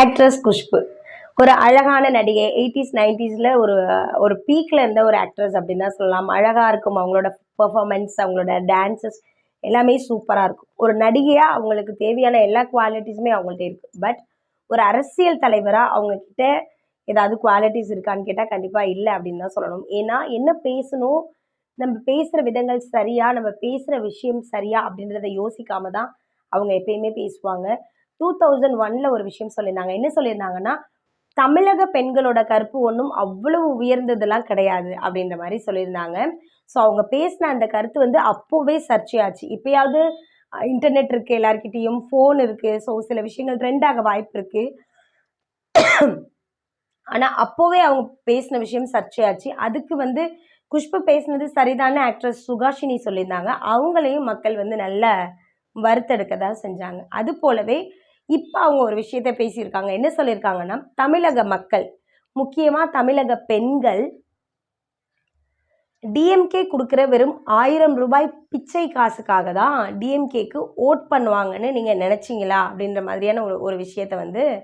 Actress Khushbu. ஒரு அழகான நடிகை எயிட்டிஸ் நைன்டிஸில் ஒரு ஒரு பீக்கில் இருந்த ஒரு ஆக்ட்ரஸ் அப்படின்னு தான் சொல்லலாம். அழகாக இருக்கும் அவங்களோட பெர்ஃபார்மன்ஸ் அவங்களோட டான்ஸஸ் எல்லாமே சூப்பராக இருக்கும். ஒரு நடிகையாக அவங்களுக்கு தேவையான எல்லா குவாலிட்டிஸுமே அவங்கள்ட்ட இருக்குது பட் ஒரு அரசியல் தலைவராக அவங்கக்கிட்ட ஏதாவது குவாலிட்டிஸ் இருக்கான்னு கேட்டால் கண்டிப்பாக இல்லை அப்படின்னு தான் சொல்லணும். ஏன்னா என்ன பேசணும்? நம்ம பேசுகிற விதங்கள் சரியா? நம்ம பேசுகிற விஷயம் சரியா? அப்படின்றத யோசிக்காம தான் அவங்க எப்பயுமே பேசுவாங்க. டூ தௌசண்ட் ஒன்ல ஒரு விஷயம் சொல்லியிருந்தாங்க. என்ன சொல்லியிருந்தாங்கன்னா தமிழக பெண்களோட கருப்பு ஒன்றும் அவ்வளவு உயர்ந்ததெல்லாம் கிடையாது அப்படின்ற மாதிரி சொல்லியிருந்தாங்க. ஸோ அவங்க பேசின அந்த கருத்து வந்து அப்போவே சர்ச்சையாச்சு. இப்பயாவது இன்டர்நெட் இருக்குது எல்லாருக்கிட்டேயும் ஃபோன் இருக்குது ஸோ சில விஷயங்கள் ட்ரெண்ட் ஆக வாய்ப்பு இருக்குது ஆனால் அப்போவே அவங்க பேசின விஷயம் சர்ச்சையாச்சு. அதுக்கு வந்து குஷ்பு பேசினது சரிதான ஆக்ட்ரஸ் சுகாஷினி சொல்லியிருந்தாங்க. அவங்களையும் மக்கள் வந்து நல்ல வருத்தெடுக்க தான் செஞ்சாங்க. அது போலவே இப்போ அவங்க ஒரு விஷயத்த பேசியிருக்காங்க. என்ன சொல்லியிருக்காங்கன்னா தமிழக மக்கள் முக்கியமாக தமிழக பெண்கள் டிஎம்கே கொடுக்குற வெறும் ஆயிரம் ரூபாய் பிச்சை காசுக்காக தான் டிஎம்கேக்கு ஓட் பண்ணுவாங்கன்னு நீங்கள் நினச்சிங்களா? அப்படின்ற மாதிரியான ஒரு ஒரு விஷயத்தை வந்து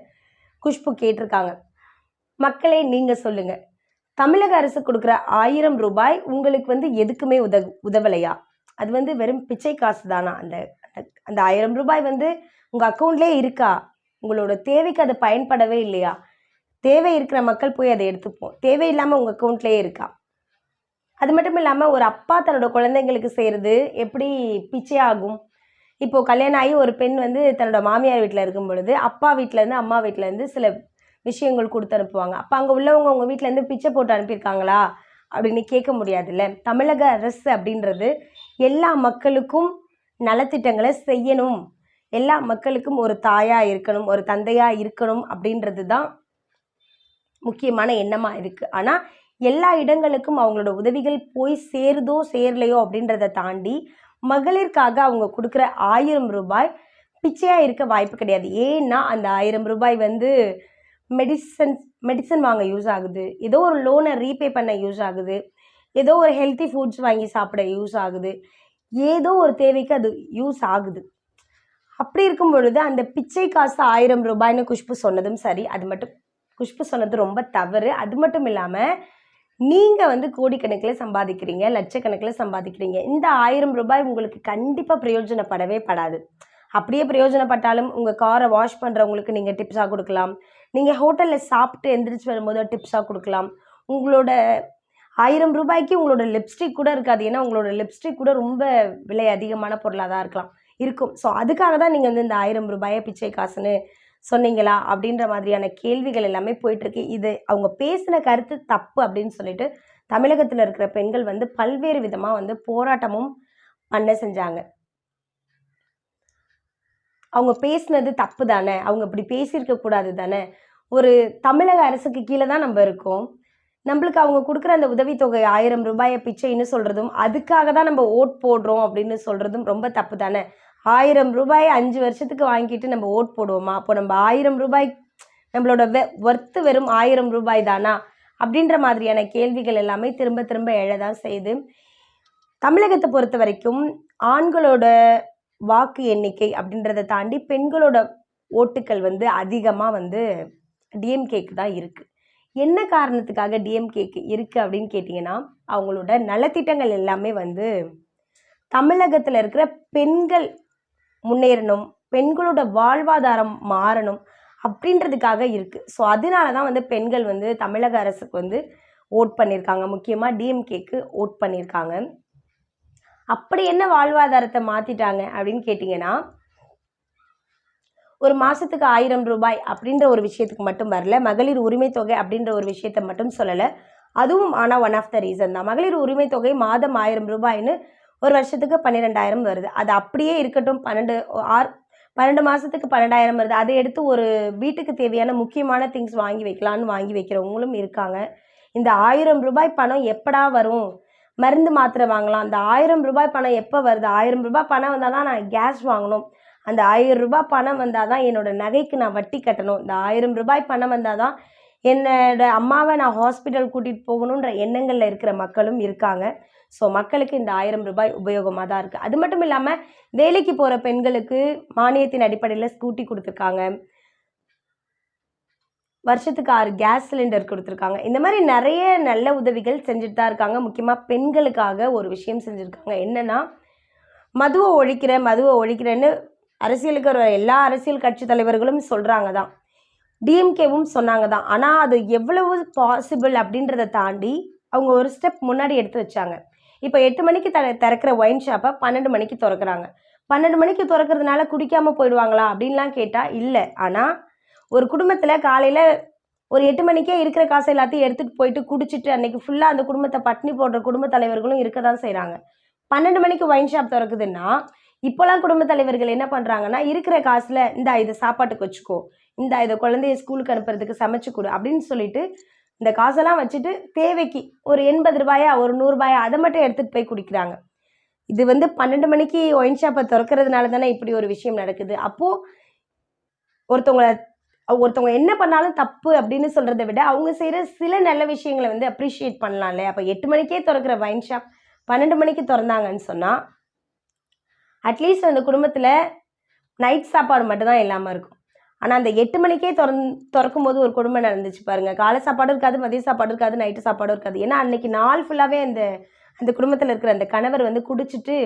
குஷ்பு கேட்டிருக்காங்க. மக்களே நீங்கள் சொல்லுங்கள் தமிழக அரசு கொடுக்குற ஆயிரம் ரூபாய் உங்களுக்கு வந்து எதுக்குமே உத உதவலையா? அது வந்து வெறும் பிச்சை காசு தானா? அந்த அந்த- அந்த ஆயிரம் ரூபாய் வந்து உங்கள் அக்கௌண்ட்லேயே இருக்கா? உங்களோட தேவைக்கு அது பயன்படவே இல்லையா? தேவை இருக்கிற மக்கள் போய் அதை எடுத்துப்போம். தேவையில்லாமல் உங்கள் அக்கௌண்ட்லேயே இருக்கா? அது மட்டும் இல்லாமல் ஒரு அப்பா தன்னோட குழந்தைங்களுக்கு செய்கிறது எப்படி பிச்சை ஆகும் இப்போது கல்யாணம் ஆகி ஒரு பெண் வந்து தன்னோட மாமியார் வீட்டில் இருக்கும் பொழுது அப்பா வீட்டிலேருந்து அம்மா வீட்டிலேருந்து சில விஷயங்கள் கொடுத்து அனுப்புவாங்க. அப்போ அங்கே உள்ளவங்க உங்கள் வீட்டிலேருந்து பிச்சை போட்டு அனுப்பியிருக்காங்களா? அப்படின்னு கேட்க முடியாதுல்ல. தமிழக அரசு அப்படின்றது எல்லா மக்களுக்கும் நலத்திட்டங்களை செய்யணும். எல்லா மக்களுக்கும் ஒரு தாயாக இருக்கணும் ஒரு தந்தையாக இருக்கணும் அப்படின்றது தான் முக்கியமான எண்ணமாக இருக்குது ஆனால் எல்லா இடங்களுக்கும் அவங்களோட உதவிகள் போய் சேருதோ சேரலையோ அப்படின்றத தாண்டி மகளிருக்காக அவங்க கொடுக்குற ஆயிரம் ரூபாய் பிச்சையாக இருக்க வாய்ப்பு கிடையாது. ஏன்னா அந்த ஆயிரம் ரூபாய் வந்து மெடிசன் மெடிசன் வாங்க யூஸ் ஆகுது. ஏதோ ஒரு லோனை ரீபே பண்ண யூஸ் ஆகுது. ஏதோ ஒரு ஹெல்த்தி ஃபுட்ஸ் வாங்கி சாப்பிட யூஸ் ஆகுது. ஏதோ ஒரு தேவைக்கு அது யூஸ் ஆகுது. அப்படி இருக்கும் பொழுது அந்த பிச்சை காசு ஆயிரம் ரூபாய்னு குஷ்பு சொன்னதும் சரி அது மட்டும் குஷ்பு சொன்னது ரொம்ப தவறு. அது மட்டும் இல்லாமல் நீங்கள் வந்து கோடிக்கணக்கில் சம்பாதிக்கிறீங்க லட்சக்கணக்கில் சம்பாதிக்கிறீங்க. இந்த ஆயிரம் ரூபாய் உங்களுக்கு கண்டிப்பாக பிரயோஜனப்படவே படாது. அப்படியே பிரயோஜனப்பட்டாலும் உங்கள் காரை வாஷ் பண்ணுறவங்களுக்கு நீங்கள் டிப்ஸாக கொடுக்கலாம். நீங்கள் ஹோட்டலில் சாப்பிட்டு எந்திரிச்சு வரும்போது டிப்ஸாக கொடுக்கலாம். உங்களோட ஆயிரம் ரூபாய்க்கு உங்களோட லிப்ஸ்டிக் கூட இருக்காது. ஏன்னா உங்களோட லிப்ஸ்டிக் கூட ரொம்ப விலை அதிகமான பொருளாக தான் இருக்கலாம். இருக்கும். ஸோ அதுக்காக தான் நீங்கள் வந்து இந்த ஆயிரம் ரூபாயை பிச்சை காசுன்னு சொன்னீங்களா? அப்படின்ற மாதிரியான கேள்விகள் எல்லாமே போயிட்டுருக்கு. இது அவங்க பேசின கருத்து தப்பு அப்படின்னு சொல்லிட்டு தமிழகத்தில் இருக்கிற பெண்கள் வந்து பல்வேறு விதமாக வந்து போராட்டமும் பண்ண செஞ்சாங்க. அவங்க பேசினது தப்பு தானே? அவங்க இப்படி பேசியிருக்க கூடாது தானே? ஒரு தமிழக அரசுக்கு கீழே தான் நம்ம இருக்கோம். நம்மளுக்கு அவங்க கொடுக்குற அந்த உதவித்தொகை ஆயிரம் ரூபாயை பிச்சைன்னு சொல்கிறதும் அதுக்காக தான் நம்ம ஓட் போடுறோம் அப்படின்னு சொல்கிறதும் ரொம்ப தப்பு தானே? ஆயிரம் ரூபாய் அஞ்சு வருஷத்துக்கு வாங்கிட்டு நம்ம ஓட் போடுவோமா? அப்போ நம்ம ஆயிரம் ரூபாய் நம்மளோட வெ ஒர்த்து வெறும் ஆயிரம் ரூபாய் தானா? அப்படின்ற மாதிரியான கேள்விகள் எல்லாமே திரும்ப திரும்ப எழதான் செய்யுது தமிழகத்தை பொறுத்த வரைக்கும் ஆண்களோட வாக்கு எண்ணிக்கை அப்படின்றத தாண்டி பெண்களோட ஓட்டுக்கள் வந்து அதிகமாக வந்து டிஎம்கேக்கு தான் இருக்குது என்ன காரணத்துக்காக டிஎம்கேக்கு இருக்குது அப்படின்னு கேட்டிங்கன்னா அவங்களோட நலத்திட்டங்கள் எல்லாமே வந்து தமிழகத்தில் இருக்கிற பெண்கள் முன்னேறணும் பெண்களோட வாழ்வாதாரம் மாறணும் அப்படின்றதுக்காக இருக்குது ஸோ அதனால தான் வந்து பெண்கள் வந்து தமிழக அரசுக்கு வந்து ஓட் பண்ணியிருக்காங்க. முக்கியமாக டிஎம்கேக்கு ஓட் பண்ணியிருக்காங்க. அப்படி என்ன வாழ்வாதாரத்தை மாற்றிட்டாங்க அப்படின்னு கேட்டிங்கன்னா ஒரு மாதத்துக்கு ஆயிரம் ரூபாய் அப்படின்ற ஒரு விஷயத்துக்கு மட்டும் வரல. மகளிர் உரிமை தொகை அப்படின்ற ஒரு விஷயத்தை மட்டும் சொல்லலை. அதுவும் ஆனால் ஒன் ஆஃப் த ரீசன் தான். மகளிர் உரிமை தொகை மாதம் ஆயிரம் ரூபாய்னு ஒரு வருஷத்துக்கு பன்னிரெண்டாயிரம் வருது. அது அப்படியே இருக்கட்டும். பன்னெண்டு ஆர் பன்னெண்டு மாதத்துக்கு பன்னெண்டாயிரம் வருது. அதை எடுத்து ஒரு வீட்டுக்கு தேவையான முக்கியமான திங்ஸ் வாங்கி வைக்கலான்னு வாங்கி வைக்கிறவங்களும் இருக்காங்க. இந்த ஆயிரம் ரூபாய் பணம் எப்படா வரும்? மருந்து மாத்திரை வாங்கலாம். அந்த ஆயிரம் ரூபாய் பணம் எப்போ வருது? ஆயிரம் ரூபாய் பணம் வந்தால் தான் நான் கேஸ் வாங்கணும். அந்த ஆயிரம் ரூபாய் பணம் வந்தால் தான் என்னோட நகைக்கு நான் வட்டி கட்டணும். இந்த ஆயிரம் ரூபாய் பணம் வந்தால் தான் என்னோட அம்மாவை நான் ஹாஸ்பிட்டல் கூட்டிகிட்டு போகணுன்ற எண்ணங்களில் இருக்கிற மக்களும் இருக்காங்க. ஸோ மக்களுக்கு இந்த ஆயிரம் ரூபாய் உபயோகமாக தான் இருக்குது அது மட்டும் இல்லாமல் வேலைக்கு போகிற பெண்களுக்கு மானியத்தின் அடிப்படையில் ஸ்கூட்டி கொடுத்துருக்காங்க. வருஷத்துக்கு ஆறு கேஸ் சிலிண்டர் கொடுத்துருக்காங்க. இந்த மாதிரி நிறைய நல்ல உதவிகள் செஞ்சுட்டு தான் இருக்காங்க. முக்கியமாக பெண்களுக்காக ஒரு விஷயம் செஞ்சுருக்காங்க. என்னென்னா மதுவை ஒழிக்கிற மதுவை ஒழிக்கிறேன்னு அரசியலுக்கு வர எல்லா அரசியல் கட்சி தலைவர்களும் சொல்கிறாங்க தான் டிஎம்கேவும் சொன்னாங்க தான் ஆனால் அது எவ்வளவு பாசிபிள் அப்படின்றத தாண்டி அவங்க ஒரு ஸ்டெப் முன்னாடி எடுத்து வச்சாங்க. இப்போ எட்டு மணிக்கு த திறக்கிற ஒயின் ஷாப்பை பன்னெண்டு மணிக்கு திறக்கிறாங்க. பன்னெண்டு மணிக்கு திறக்கிறதுனால குடிக்காமல் போயிடுவாங்களா அப்படின்லாம் கேட்டால் இல்லை. ஆனால் ஒரு குடும்பத்தில் காலையில் ஒரு எட்டு மணிக்கே இருக்கிற காசு எல்லாத்தையும் எடுத்துகிட்டு போயிட்டு குடிச்சிட்டு அன்னைக்கு ஃபுல்லாக அந்த குடும்பத்தை பட்னி போடுற குடும்ப தலைவர்களும் இருக்க தான் செய்கிறாங்க பன்னெண்டு மணிக்கு ஒயின் ஷாப் திறக்குதுன்னா இப்போலாம் குடும்ப தலைவர்கள் என்ன பண்ணுறாங்கன்னா இருக்கிற காசில் இந்த இதை சாப்பாட்டுக்கு வச்சுக்கோ. இந்த இதை குழந்தைய ஸ்கூலுக்கு அனுப்புறதுக்கு சமைச்சு கொடு. அப்படின்னு சொல்லிட்டு இந்த காசெல்லாம் வச்சுட்டு தேவைக்கு ஒரு எண்பது ரூபாயா ஒரு நூறுரூபாயா அதை மட்டும் எடுத்துகிட்டு போய் குடிக்கிறாங்க. இது வந்து பன்னெண்டு மணிக்கு ஒயின் ஷாப்பை திறக்கிறதுனால தானே இப்படி ஒரு விஷயம் நடக்குது. அப்போது ஒருத்தவங்களை ஒருத்தவங்க என்ன பண்ணாலும் தப்பு அப்படின்னு சொல்கிறத விட அவங்க செய்கிற சில நல்ல விஷயங்களை வந்து அப்ரிஷியேட் பண்ணலாம்ல அப்போ எட்டு மணிக்கே திறக்கிற வைன் ஷாப் பன்னெண்டு மணிக்கு திறந்தாங்கன்னு சொன்னால் அட்லீஸ்ட் அந்த குடும்பத்தில் நைட் சாப்பாடு மட்டும்தான் இல்லாமல் இருக்கும். ஆனால் அந்த எட்டு மணிக்கே திறந் திறக்கும் போது ஒரு குடும்பம் நடந்துச்சு பாருங்கள் காலை சாப்பாடும் இருக்காது மதிய சாப்பாடும் இருக்காது நைட்டு சாப்பாடும் இருக்காது. ஏன்னா அன்னைக்கு நாள் ஃபுல்லாகவே அந்த அந்த குடும்பத்தில் இருக்கிற அந்த கணவர் வந்து குடிச்சிட்டு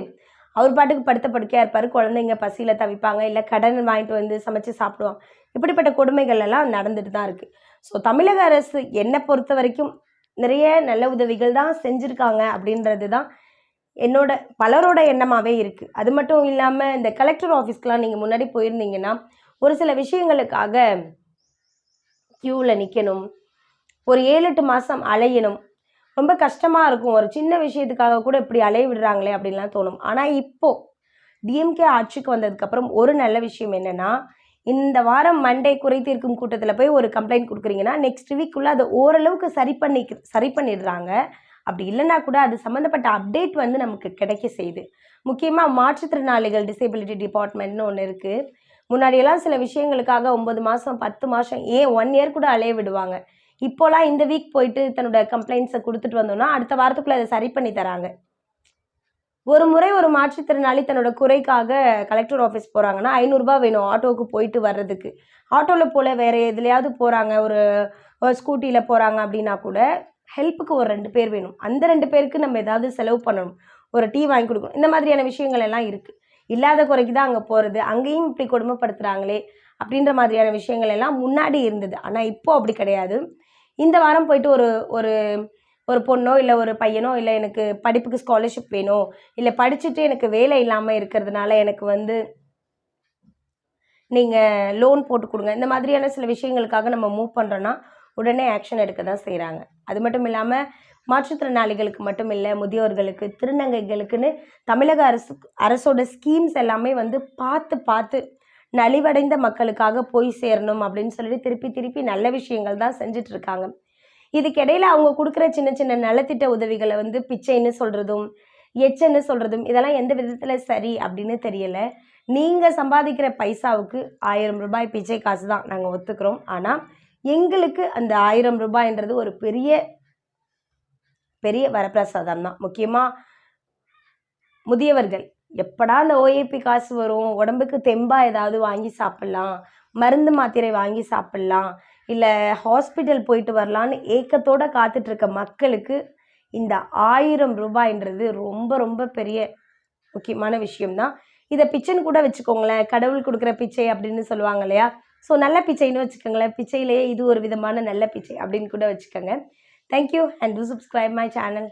அவர் பாட்டுக்கு படுத்த படுக்கையாக இருப்பார். குழந்தைங்க பசியில் தவிப்பாங்க இல்லை கடன் வாங்கிட்டு வந்து சமைச்சு சாப்பிடுவாங்க. இப்படிப்பட்ட கொடுமைகள் எல்லாம் நடந்துட்டு தான் இருக்குது ஸோ தமிழக அரசு என்னை பொறுத்த வரைக்கும் நிறைய நல்ல உதவிகள் தான் செஞ்சுருக்காங்க அப்படின்றது தான் என்னோட பலரோட எண்ணமாகவே இருக்குது அது மட்டும் இல்லாமல் இந்த கலெக்டர் ஆஃபீஸ்க்கெலாம் நீங்கள் முன்னாடி போயிருந்தீங்கன்னா ஒரு சில விஷயங்களுக்காக க்யூவில் நிற்கணும் ஒரு ஏழு எட்டு மாதம் அலையணும். ரொம்ப கஷ்டமாக இருக்கும். ஒரு சின்ன விஷயத்துக்காக கூட இப்படி அலைய விடுறாங்களே அப்படின்லாம் தோணும். ஆனால் இப்போது டிஎம்கே ஆட்சிக்கு வந்ததுக்கப்புறம் ஒரு நல்ல விஷயம் என்னென்னா இந்த வாரம் மண்டே குறை தீர்க்கும் கூட்டத்தில் போய் ஒரு கம்ப்ளைண்ட் கொடுக்குறீங்கன்னா நெக்ஸ்ட் வீக்குள்ளே அதை ஓரளவுக்கு சரி பண்ணி சரி பண்ணிடுறாங்க. அப்படி இல்லைன்னா கூட அது சம்மந்தப்பட்ட அப்டேட் வந்து நமக்கு கிடைக்க செய்யுது. முக்கியமாக மாற்றுத்திறனாளிகள் டிசேபிலிட்டி டிபார்ட்மெண்ட்னு ஒன்று இருக்குது முன்னாடியெல்லாம் சில விஷயங்களுக்காக ஒம்பது மாதம் பத்து மாதம் ஏன் ஒன் இயர் கூட அலைய விடுவாங்க. இப்போலாம் இந்த வீக் போயிட்டு தன்னோட கம்ப்ளைண்ட்ஸை கொடுத்துட்டு வந்தோம்னா அடுத்த வாரத்துக்குள்ளே அதை சரி பண்ணி தராங்க. ஒரு முறை ஒரு மாற்றுத்திறனாளி தன்னோட குறைக்காக கலெக்டர் ஆஃபீஸ் போகிறாங்கன்னா ஐநூறுரூபா வேணும் ஆட்டோவுக்கு போயிட்டு வர்றதுக்கு. ஆட்டோவில் போல் வேறு எதுலையாவது போகிறாங்க ஒரு ஸ்கூட்டியில் போகிறாங்க அப்படின்னா கூட ஹெல்ப்புக்கு ஒரு ரெண்டு பேர் வேணும். அந்த ரெண்டு பேருக்கு நம்ம ஏதாவது செலவு பண்ணணும். ஒரு டீ வாங்கி கொடுக்கணும். இந்த மாதிரியான விஷயங்கள் எல்லாம் இருக்குது இல்லாத குறைக்கு தான் அங்கே போகிறது அங்கேயும் இப்படி கொடுமைப்படுத்துகிறாங்களே அப்படின்ற மாதிரியான விஷயங்கள் எல்லாம் முன்னாடி இருந்தது. ஆனால் இப்போ அப்படி கிடையாது. இந்த வாரம் போயிட்டு ஒரு ஒரு ஒரு பொண்ணோ இல்லை ஒரு பையனோ இல்லை எனக்கு படிப்புக்கு ஸ்காலர்ஷிப் வேணும். இல்லை படிச்சுட்டு எனக்கு வேலை இல்லாமல் இருக்கிறதுனால எனக்கு வந்து நீங்கள் லோன் போட்டு கொடுங்க. இந்த மாதிரியான சில விஷயங்களுக்காக நம்ம மூவ் பண்ணுறோன்னா உடனே ஆக்ஷன் எடுக்க தான் செய்கிறாங்க அது மட்டும் இல்லாமல் மாற்றுத்திறனாளிகளுக்கு மட்டும் இல்லை முதியோர்களுக்கு திருநங்கைகளுக்குன்னு தமிழக அரசு அரசோட ஸ்கீம்ஸ் எல்லாமே வந்து பார்த்து பார்த்து நலிவடைந்த மக்களுக்காக போய் சேரணும் அப்படின்னு சொல்லிட்டு திருப்பி திருப்பி நல்ல விஷயங்கள் தான் செஞ்சுட்டு இருக்காங்க இதுக்கிடையில் அவங்க கொடுக்குற சின்ன சின்ன நலத்திட்ட உதவிகளை வந்து பிச்சைன்னு சொல்கிறதும் எச்சன்னு சொல்கிறதும் இதெல்லாம் எந்த விதத்தில் சரி அப்படின்னு தெரியலை. நீங்கள் சம்பாதிக்கிற பைசாவுக்கு ஆயிரம் ரூபாய் பிச்சை காசு தான் நாங்கள் ஒத்துக்கிறோம். ஆனால் எங்களுக்கு அந்த ஆயிரம் ரூபாய்ன்றது ஒரு பெரிய பெரிய வரப்பிரசாதம் தான். முக்கியமாக முதியவர்கள் எப்படா அந்த ஓஏபி காசு வரும்? உடம்புக்கு தெம்பா ஏதாவது வாங்கி சாப்பிட்லாம்? மருந்து மாத்திரை வாங்கி சாப்பிட்லாம்? இல்லை ஹாஸ்பிட்டல் போயிட்டு வரலான்னு ஏக்கத்தோடு காத்துட்ருக்க மக்களுக்கு இந்த ஆயிரம் ரூபாய்ன்றது ரொம்ப ரொம்ப பெரிய முக்கியமான விஷயம்தான். இதை பிச்சைன்னு கூட வச்சுக்கோங்களேன். கடவுள் கொடுக்குற பிச்சை அப்படின்னு சொல்லுவாங்க இல்லையா? ஸோ நல்ல பிச்சைன்னு வச்சுக்கோங்களேன். பிச்சையிலேயே இது ஒரு விதமான நல்ல பிச்சை அப்படின்னு கூட வச்சுக்கோங்க. Thank you and do subscribe my channel